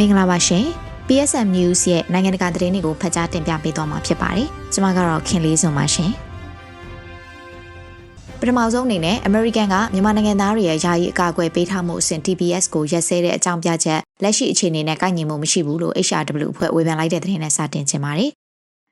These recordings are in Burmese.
မင်္ဂလာပါရှင် PSM News ရဲ့နိုင်ငံတကာသတင်းတွေကိုဖတ်ကြားတင်ပြပေးသွားမှာဖြစ်ပါတယ်ကျွန်မကတော့ခင်လေးစုံပါရှင်ပထမဆုံးအနေနဲ့ American ကမြန်မာနိုင်ငံသားတွေရဲ့ယာယီအကာအကွယ်ပေးထားမှုအဆင့် TPS ကိုရက်စဲတဲ့အကြောင်းပြချက်လက်ရှိအခြေအနေနဲ့ကိုက်ညီမှုမရှိဘူးလို့ HRW အဖွဲ့ဝေဖန်လိုက်တဲ့သတင်းနဲ့စတင်ချင်ပါတယ်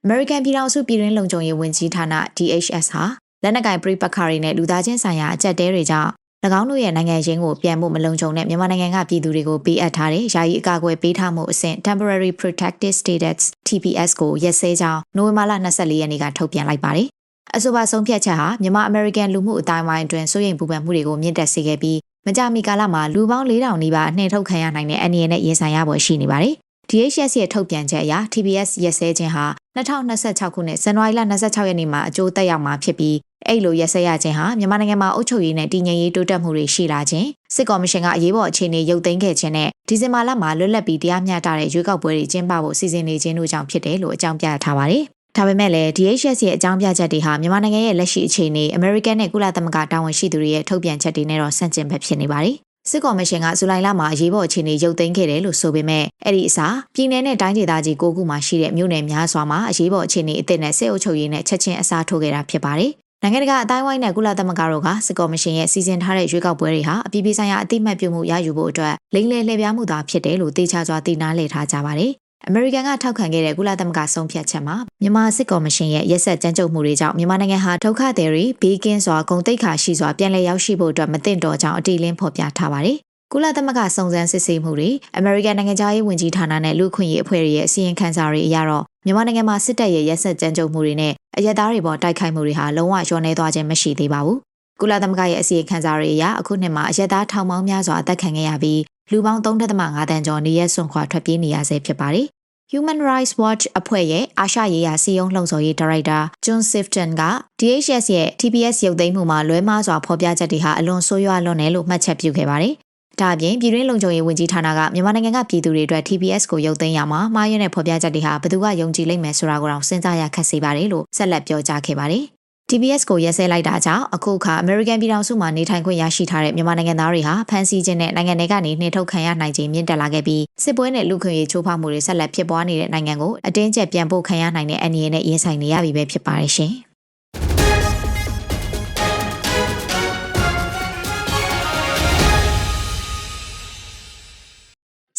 American ပြည်ထောင်စုပြည်တွင်းလုံခြုံရေးဝန်ကြီးဌာန DHS ဟာလက်နက်ကင်ပြိပက္ခတွေနဲ့လူသားချင်းဆိုင်ရာအကြက်တဲတွေကြောင့်၎ င်းတို့ရဲ့နိုင်ငံရင်းကိုပြန်ဖို့မလုံခြုံတဲ့မြန်မာနိုင်ငံကပြည်သူတွေကိုပေးအပ်ထားတဲ့ယာယီအကာအကွယ်ပေးထားမှုအဆင့် Temporary Protected Status TPS ကိုရက်စဲကြောင်းနိုဝင်ဘာလ24ရက်နေ့ကထုတ်ပြန်လိုက်ပါတယ်။အဆိုပါဆုံးဖြတ်ချက်ဟာမြန်မာအမေရိကန်လူမှုအတိုင်းအဝိုင်းအတွင်းစိုးရိမ်ပူပန်မှုတွေကိုမြင့်တက်စေခဲ့ပြီးမကြာမီကာလမှာလူပေါင်း4000နီးပါးနှင်ထုတ်ခံရနိုင်တဲ့အန္တရာယ်နဲ့ရင်ဆိုင်ရပေါ်ရှိနေပါတယ်။ DHS ရဲ့ထုတ်ပြန်ချက်အရ TPS ရက်စဲခြင်းဟာ2026ခုနှစ်ဇန်နဝါရီလ26ရက်နေ့မှာအကျိုးသက်ရောက်မှာဖြစ်ပြီး အဲ့လိုရက်စက်ရခြင်းဟာမြန်မာနိုင်ငံမှာအုပ်ချုပ်ရေးနဲ့တည်ငြိမ်ရေးတိုးတက်မှုတွေရှိလာခြင်းစစ်ကော်မရှင်ကအရေးပေါ်အခြေအနေရုပ်သိမ်းခဲ့ခြင်းနဲ့ဒီဇင်ဘာလမှာလွတ်လပ်ပြီးတရားမျှတတဲ့ရွေးကောက်ပွဲတွေကျင်းပဖို့စီစဉ်နေခြင်းတို့ကြောင့်ဖြစ်တယ်လို့အကြောင်းပြထားပါတယ်။ဒါပေမဲ့လည်း DHS ရဲ့အကြောင်းပြချက်တွေဟာမြန်မာနိုင်ငံရဲ့လက်ရှိအခြေအနေ American နဲ့ကုလသမဂ္ဂတာဝန်ရှိသူတွေရဲ့ထုတ်ပြန်ချက်တွေနဲ့တော့ဆန့်ကျင်ဘက်ဖြစ်နေပါတယ်။စစ်ကော်မရှင်ကဇူလိုင်လမှာအရေးပေါ်အခြေအနေရုပ်သိမ်းခဲ့တယ်လို့ဆိုပေမဲ့အဲ့ဒီအစားပြည်내နဲ့တိုင်းဒေသကြီး၉ခုမှာရှိတဲ့မြို့နယ်များစွာမှာအရေးပေါ်အခြေအနေအသစ်နဲ့စစ်အုပ်ချုပ်ရေးနဲ့ချက်ချင်းအစားထိုးခဲ့တာဖြစ်ပါတယ်။ နိုင်ငံတကာအတိုင်းဝိုင်းနဲ့ကုလသမဂ္ဂတို့ကစစ်ကော်မရှင်ရဲ့စီစဉ်ထားတဲ့ရွေးကောက်ပွဲတွေဟာအပြည်ပြည်ဆိုင်ရာအသိမှတ်ပြုမှုရယူဖို့အတွက်လိမ့်လေလှည့်ပြားမှုသာဖြစ်တယ်လို့တေချာစွာသိနာလည်ထားကြပါတယ်။အမေရိကန်ကထောက်ခံခဲ့တဲ့ကုလသမဂ္ဂဆုံးဖြတ်ချက်မှာမြန်မာစစ်ကော်မရှင်ရဲ့ရက်ဆက်ကြမ်းကြုတ်မှုတွေကြောင့်မြန်မာနိုင်ငံဟာဒုက္ခသည်တွေဘေးကင်းစွာဂုံတိတ်ခါရှိစွာပြန်လည်ရောက်ရှိဖို့အတွက်မသင့်တော်ကြောင်းအတိအလင်းဖော်ပြထားပါတယ်။ ကုလသမဂ္ဂစုံစမ်းစစ်ဆေးမှုတွေအမေရိကန်နိုင်ငံသားရေးဝန်ကြီးဌာနနဲ့လူခွင့်ရေးအဖွဲ့တွေရဲ့အစည်းအဝေးခန်းစာတွေအရတော့မြန်မာနိုင်ငံမှာစစ်တပ်ရဲ့ရက်စက်ကြမ်းကြုတ်မှုတွေနဲ့အရက်သားတွေပေါ်တိုက်ခိုက်မှုတွေဟာလုံးဝလျော့နေသွားခြင်းမရှိသေးပါဘူး။ကုလသမဂ္ဂရဲ့အစည်းအဝေးခန်းစာတွေအရအခုနှစ်မှာအရက်သားထောင်ပေါင်းများစွာအသက်ခံခဲ့ရပြီးလူပေါင်း3.5တန်းကျော်နေရက်စွန့်ခွာထွက်ပြေးနေရဆဲဖြစ်ပါတယ်။ Human Rights Watch အဖွဲ့ရဲ့အာရှရေးရာစီယုံလှုံ့ဆော်ရေးဒါရိုက်တာ John Sifton က DHS ရဲ့ TPS ရုပ်သိမ်းမှုမှာလွဲမှားစွာဖော်ပြချက်တွေဟာအလွန်ဆိုးရွားလွန်းတယ်လို့မှတ်ချက်ပြုခဲ့ပါတယ်။ ဒါအပြင်ပြည်တွင်းလုံခြုံရေးဝန်ကြီးဌာနကမြန်မာနိုင်ငံကပြည်သူတွေအတွက် TPS ကိုရုပ်သိမ်းရမှာမှားယွင်းတဲ့ဖော်ပြချက်တွေဟာဘယ်သူကယုံကြည်လိမ့်မယ်ဆိုတာကိုတော့စဉ်းစားရခက်စေပါတယ်လို့ဆက်လက်ပြောကြားခဲ့ပါတယ်။ TPS ကိုရက်စဲလိုက်တာကြောင့်အခုအခါ American ပြည်ထောင်စုမှာနေထိုင်ခွင့်ရရှိထားတဲ့မြန်မာနိုင်ငံသားတွေဟာဖမ်းဆီးခြင်းနဲ့နိုင်ငံတွေကနေနှင်ထုတ်ခံရနိုင်ခြင်းမြင့်တက်လာခဲ့ပြီးစစ်ပွဲနဲ့လူခွင့်ရေးချိုးဖောက်မှုတွေဆက်လက်ဖြစ်ပွားနေတဲ့နိုင်ငံကိုအတင်းကျပ်ပြန်ပို့ခံရနိုင်တဲ့အန္တရာယ်နဲ့ရင်ဆိုင်နေရပြီပဲဖြစ်ပါတယ်ရှင်။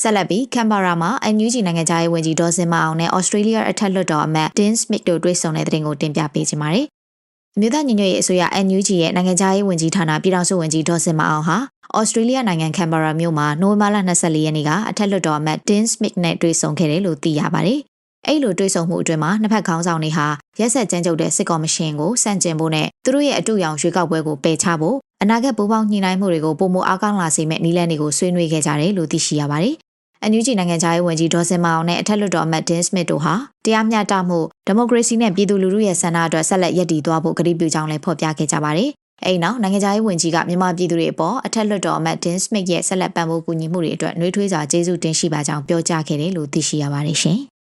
ဆက်လက်ပြီးကမ်ဘာရာမှာ NUG နိုင်ငံသားရေးဝန်ကြီးဒေါ်စင်မအောင်နဲ့ Australia အထက်လွှတ်တော်အမတ် Dean Smith တို့တွေ့ဆုံတဲ့တဲ့တင်ကိုတင်ပြပေးချင်ပါတယ်။မြို့သားညီညွတ်ရေးအစိုးရ NUG ရဲ့နိုင်ငံသားရေးဝန်ကြီးဌာနပြည်ထောင်စုဝန်ကြီးဒေါ်စင်မအောင်ဟာဩစတြေးလျနိုင်ငံကမ်ဘာရာမြို့မှာနိုဝင်ဘာလ24ရက်နေ့ကအထက်လွှတ်တော်အမတ် Dean Smith နဲ့တွေ့ဆုံခဲ့တယ်လို့သိရပါတယ်။အဲ့လိုတွေ့ဆုံမှုအတွင်းမှာနှစ်ဖက်ခေါင်းဆောင်တွေဟာရက်ဆက်ကြမ်းကြုတ်တဲ့စစ်ကော်မရှင်ကိုစန့်ကျင်ဖို့နဲ့သူတို့ရဲ့အတူရောင်ရွေးကောက်ပွဲကိုပယ်ချဖို့အနာဂတ်ပူးပေါင်းညှိနှိုင်းမှုတွေကိုပုံမအားကောင်းလာစေမဲ့နည်းလမ်းတွေကိုဆွေးနွေးခဲ့ကြတယ်လို့သိရှိရပါတယ် အန်ယူဂျီနိုင်ငံသားရေးဝန်ကြီးဒေါ်စင်မအောင်နဲ့အထက်လွှတ်တော်အမတ်ဒင်းစမစ်တို့ဟာတရားမျှတမှုဒီမိုကရေစီနဲ့ပြည်သူလူထုရဲ့ဆန္ဒအတွက်ဆက်လက်ရည်တည်သွားဖို့ကတိပြုကြောင်းလည်းဖော်ပြခဲ့ကြပါတယ်။အဲ့နောက်နိုင်ငံသားရေးဝန်ကြီးကမြန်မာပြည်သူတွေအပေါ်အထက်လွှတ်တော်အမတ်ဒင်းစမစ်ရဲ့ဆက်လက်ပံ့ပိုးကူညီမှုတွေအတွက်နှွေးထွေးစွာကျေးဇူးတင်ရှိပါကြောင်းပြောကြားခဲ့တယ်လို့သိရှိရပါတယ်ရှင်။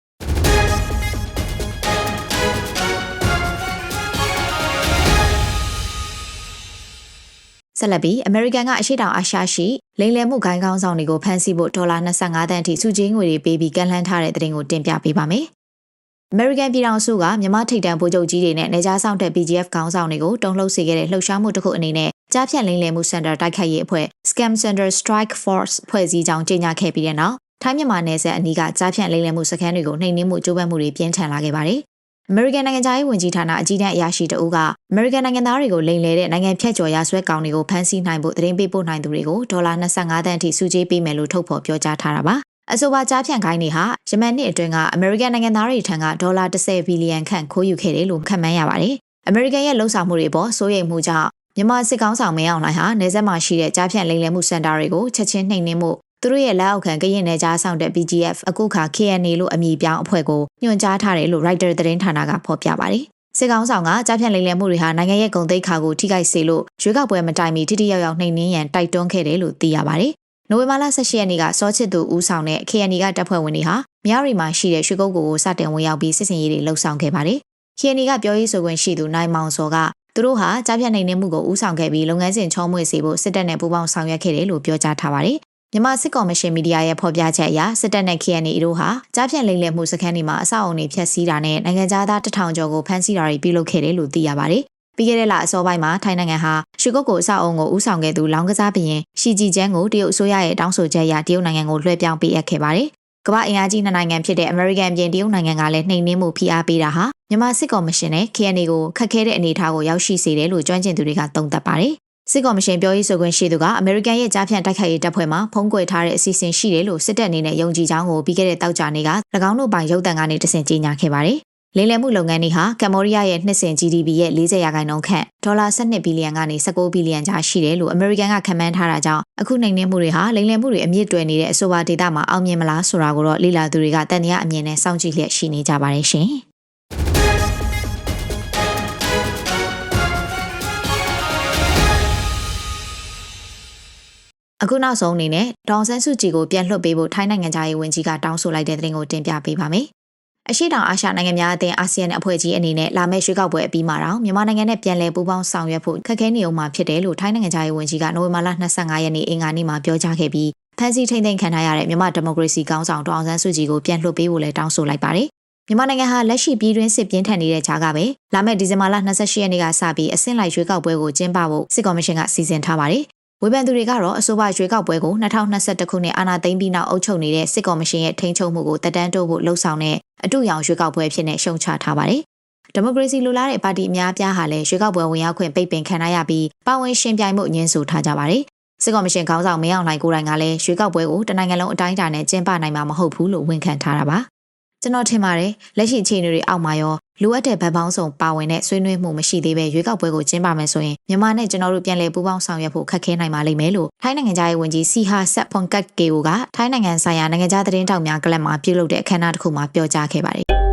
ဆက်လက်ပြီး American ကအရှိတောင်အာရှရှိလိမ်လည်မှုဂိုင်းကောင်းဆောင်တွေကိုဖမ်းဆီးဖို့ဒေါ်လာ25တန်းအထိစုချင်းငွေတွေပေးပြီးကန့်လန့်ထားတဲ့တဲ့တင်ကိုတင်ပြပေးပါမယ်။ American ပြည်ထောင်စုကမြန်မာထိပ်တန်းဗိုလ်ချုပ်ကြီးတွေနဲ့နေကြားဆောင်တဲ့ PGF ခေါင်းဆောင်တွေကိုတုံ့လှုပ်စေခဲ့တဲ့လှုပ်ရှားမှုတစ်ခုအနေနဲ့ကြားဖြတ်လိမ်လည်မှုစင်တာတိုက်ခိုက်ရေးအဖွဲ့ Scam Center Strike Force ဖွဲ့စည်းကြောင်းကြေညာခဲ့ပြီးတဲ့နောက်ထိုင်းမြန်မာနယ်စပ်အနီးကကြားဖြတ်လိမ်လည်မှုစခန်းတွေကိုနှိမ်နင်းမှုကြိုးပမ်းမှုတွေပြင်းထန်လာခဲ့ပါတယ်။ American နိုင်ငံသားရေးဝန်ကြီးဌာနအကြီးတန်းအရာရှိတဦးက American နိုင်ငံသားတွေကိုလိမ်လည်တဲ့နိုင်ငံဖြတ်ကျော်ရာဆွဲကောင်တွေကိုဖမ်းဆီးနိုင်ဖို့သတင်းပေးပို့နိုင်သူတွေကိုဒေါ်လာ25တန်းအထိစုကြေးပေးမယ်လို့ထုတ်ဖော်ပြောကြားထားတာပါ။အဆိုပါကြားဖြန့်ခိုင်းတွေဟာယမန်နှစ်အတွင်းက American နိုင်ငံသားတွေထံကဒေါ်လာ10ဘီလီယံခန့်ခိုးယူခဲ့တယ်လို့ခန့်မှန်းရပါတယ်။ American ရဲ့လှုပ်ဆောင်မှုတွေပေါ်စိုးရိမ်မှုကြောင့်မြန်မာစစ်ကောင်ဆောင်မင်းအောင်လှိုင်ဟာနေဆက်မှာရှိတဲ့ကြားဖြန့်လိမ်လည်မှုစင်တာတွေကိုချက်ချင်းနှိမ်နင်းမှု သူတို့ရဲ့လက်အောက်ခံကရင်နယ်ကြားဆောင်တဲ့ PGF အခုခါ KNA လို့အမည်ပြောင်းအဖွဲ့ကိုညွှန်ကြားထားတယ်လို့ Writer သတင်းဌာနကဖော်ပြပါတယ်။စစ်ကောင်ဆောင်ကကြားဖြတ်လိမ်လည်မှုတွေဟာနိုင်ငံရဲ့ဂုဏ်သိက္ခာကိုထိခိုက်စေလို့ရွေးကောက်ပွဲမတိုင်မီထိထိရောက်ရောက်နှိမ်နင်းရန်တိုက်တွန်းခဲ့တယ်လို့သိရပါတယ်။နိုဝင်ဘာလ18ရက်နေ့ကစောချစ်သူဦးဆောင်တဲ့ KNA ကတပ်ဖွဲ့ဝင်တွေဟာမြောက်ရီမှာရှိတဲ့ရွှေကုန်းကိုစတင်ဝင်ရောက်ပြီးစစ်စင်ရေးတွေလှုပ်ဆောင်ခဲ့ပါတယ်။ KNA ကပြောရေးဆိုခွင့်ရှိသူနိုင်မောင်စောကသူတို့ဟာကြားဖြတ်နိုင်မှုကိုဦးဆောင်ခဲ့ပြီးလုပ်ငန်းစဉ်ချောမွေ့စေဖို့စစ်တပ်နဲ့ပူးပေါင်းဆောင်ရွက်ခဲ့တယ်လို့ပြောကြားထားပါတယ် မြန်မာစစ်ကော်မရှင်မီဒီယာရဲ့ဖော်ပြချက်အရစစ်တပ်နဲ့ KNA တို့ဟာကြားဖြန့်လိမ့်လည်မှုစခန်းတွေမှာအဆောက်အုံတွေဖျက်ဆီးတာနဲ့နိုင်ငံသားတထောင်ကျော်ကိုဖမ်းဆီးတာတွေပြုလုပ်ခဲ့တယ်လို့သိရပါတယ်။ပြီးခဲ့တဲ့လအစောပိုင်းမှာထိုင်းနိုင်ငံဟာရှုကုတ်ကိုအဆောက်အုံကိုဦးဆောင်ခဲ့သူလောင်းကစားဘရင်ရှီဂျီကျန်းကိုတရုတ်အစိုးရရဲ့တောင်းဆိုချက်အရတရုတ်နိုင်ငံကိုလွှဲပြောင်းပေးအပ်ခဲ့ပါတယ်။ကမ္ဘာအင်အားကြီးနှစ်နိုင်ငံဖြစ်တဲ့အမေရိကန်ပြည်တရုတ်နိုင်ငံကလည်းနှိမ်နင်းမှုဖိအားပေးတာဟာမြန်မာစစ်ကော်မရှင်နဲ့ KNA ကိုခက်ခဲတဲ့အနေအထားကိုရောက်ရှိစေတယ်လို့ကျွမ်းကျင်သူတွေကသုံးသပ်ပါတယ်။ စစ်ကော်မရှင်ပြောရေးဆိုခွင့်ရှိသူကအမေရိကန်ရဲ့ကြားဖြန့်တိုက်ခိုက်ရေးတပ်ဖွဲ့မှဖုံးကွယ်ထားတဲ့အစီအစဉ်ရှိတယ်လို့စစ်တပ်အနေနဲ့ယုံကြည်ကြောင်းကိုပြီးခဲ့တဲ့တောက်ကြနေ့က၎င်းတို့ပိုင်ရုပ်သံကနေတဆင့်ကြေညာခဲ့ပါတယ်။လင်းလည်မှုလုပ်ငန်းတွေဟာကမ္ဘောဒီးယားရဲ့နှစ်စဉ် GDP ရဲ့40ရာခိုင်နှုန်းခန့်ဒေါ်လာ12ဘီလီယံကနေ19ဘီလီယံကြားရှိတယ်လို့အမေရိကန်ကခန့်မှန်းထားတာကြောင့်အခုနိုင်နေမှုတွေဟာလိမ်လည်မှုတွေအမြင့်တွယ်နေတဲ့အဆိုပါဒေတာမှာအောင်မြင်မလားဆိုတာကိုတော့လေ့လာသူတွေကတန်တရားအမြင်နဲ့စောင့်ကြည့်လျက်ရှိနေကြပါတယ်ရှင်။ အခုနောက်ဆုံးအနေနဲ့ဒေါန်ဆန်းစုကြည်ကိုပြန်လွှတ်ပေးဖို့ထိုင်းနိုင်ငံသားရေးဝန်ကြီးကတောင်းဆိုလိုက်တဲ့သတင်းကိုတင်ပြပေးပါမယ်။အရှိတောင်အာရှနိုင်ငံများအသင်းအာဆီယံအဖွဲ့ကြီးအနေနဲ့လာမယ့်ရွေးကောက်ပွဲအပြီးမှာတော့မြန်မာနိုင်ငံနဲ့ပြန်လည်ပူးပေါင်းဆောင်ရွက်ဖို့ခက်ခဲနေအောင်မှာဖြစ်တယ်လို့ထိုင်းနိုင်ငံသားရေးဝန်ကြီးကနိုဝင်ဘာလ25ရက်နေ့အင်္ဂါနေ့မှာပြောကြားခဲ့ပြီးဖန်စီထိန်ထိန်ခံထားရတဲ့မြန်မာဒီမိုကရေစီကောင်းဆောင်ဒေါအောင်ဆန်းစုကြည်ကိုပြန်လွှတ်ပေးဖို့လည်းတောင်းဆိုလိုက်ပါတယ်။မြန်မာနိုင်ငံဟာလက်ရှိပြည်တွင်းစစ်ပြင်းထန်နေတဲ့ကြားကပဲလာမယ့်ဒီဇင်ဘာလ28ရက်နေ့ကစပြီးအဆင့်လိုက်ရွေးကောက်ပွဲကိုကျင်းပဖို့စစ်ကော်မရှင်ကစီစဉ်ထားပါတယ်။ ဝေဖန်သူတွေကတော့အဆိုပါရွေးကောက်ပွဲကို2021ခုနှစ်အာဏာသိမ်းပြီးနောက်အုပ်ချုပ်နေတဲ့စစ်ကော်မရှင်ရဲ့ထိန်းချုပ်မှုကိုတက်တန်းတိုးဖို့လှုံ့ဆော်တဲ့အတူရောင်ရွေးကောက်ပွဲဖြစ်နေရှုံချထားပါတယ်။ဒီမိုကရေစီလိုလားတဲ့ပါတီအများအပြားဟာလည်းရွေးကောက်ပွဲဝင်ရောက်ခွင့်ပိတ်ပင်ခံရပြီးပါဝင်ရှင်ပြိုင်မှုညှင်းဆိုထားကြပါတယ်။စစ်ကော်မရှင်ခေါင်းဆောင်မင်းအောင်လှိုင်ကိုယ်တိုင်ကလည်းရွေးကောက်ပွဲကိုတနိုင်ငံလုံးအတိုင်းအတာနဲ့ကျင်းပနိုင်မှာမဟုတ်ဘူးလို့ဝန်ခံထားတာပါ။ကျွန်တော်ထင်ပါတယ်လက်ရှိအခြေအနေတွေအောက်မှာရော လိုအပ်တဲ့ဗန်ပေါင်းဆောင်ပါဝင်တဲ့ဆွေးနွေးမှုမရှိသေးပဲရွေးကောက်ပွဲကိုကျင်းပမယ်ဆိုရင်မြန်မာနဲ့ကျွန်တော်တို့ပြန်လည်ပူးပေါင်းဆောင်ရွက်ဖို့ခက်ခဲနိုင်ပါလိမ့်မယ်လို့ထိုင်းနိုင်ငံသားရေးဝန်ကြီးစီဟာဆက်ဖွန်ကတ်ကေကိုကထိုင်းနိုင်ငံဆိုင်ရာနိုင်ငံသားသတင်းတောက်များကလပ်မှာပြုလုပ်တဲ့အခမ်းအနားတစ်ခုမှာပြောကြားခဲ့ပါတယ်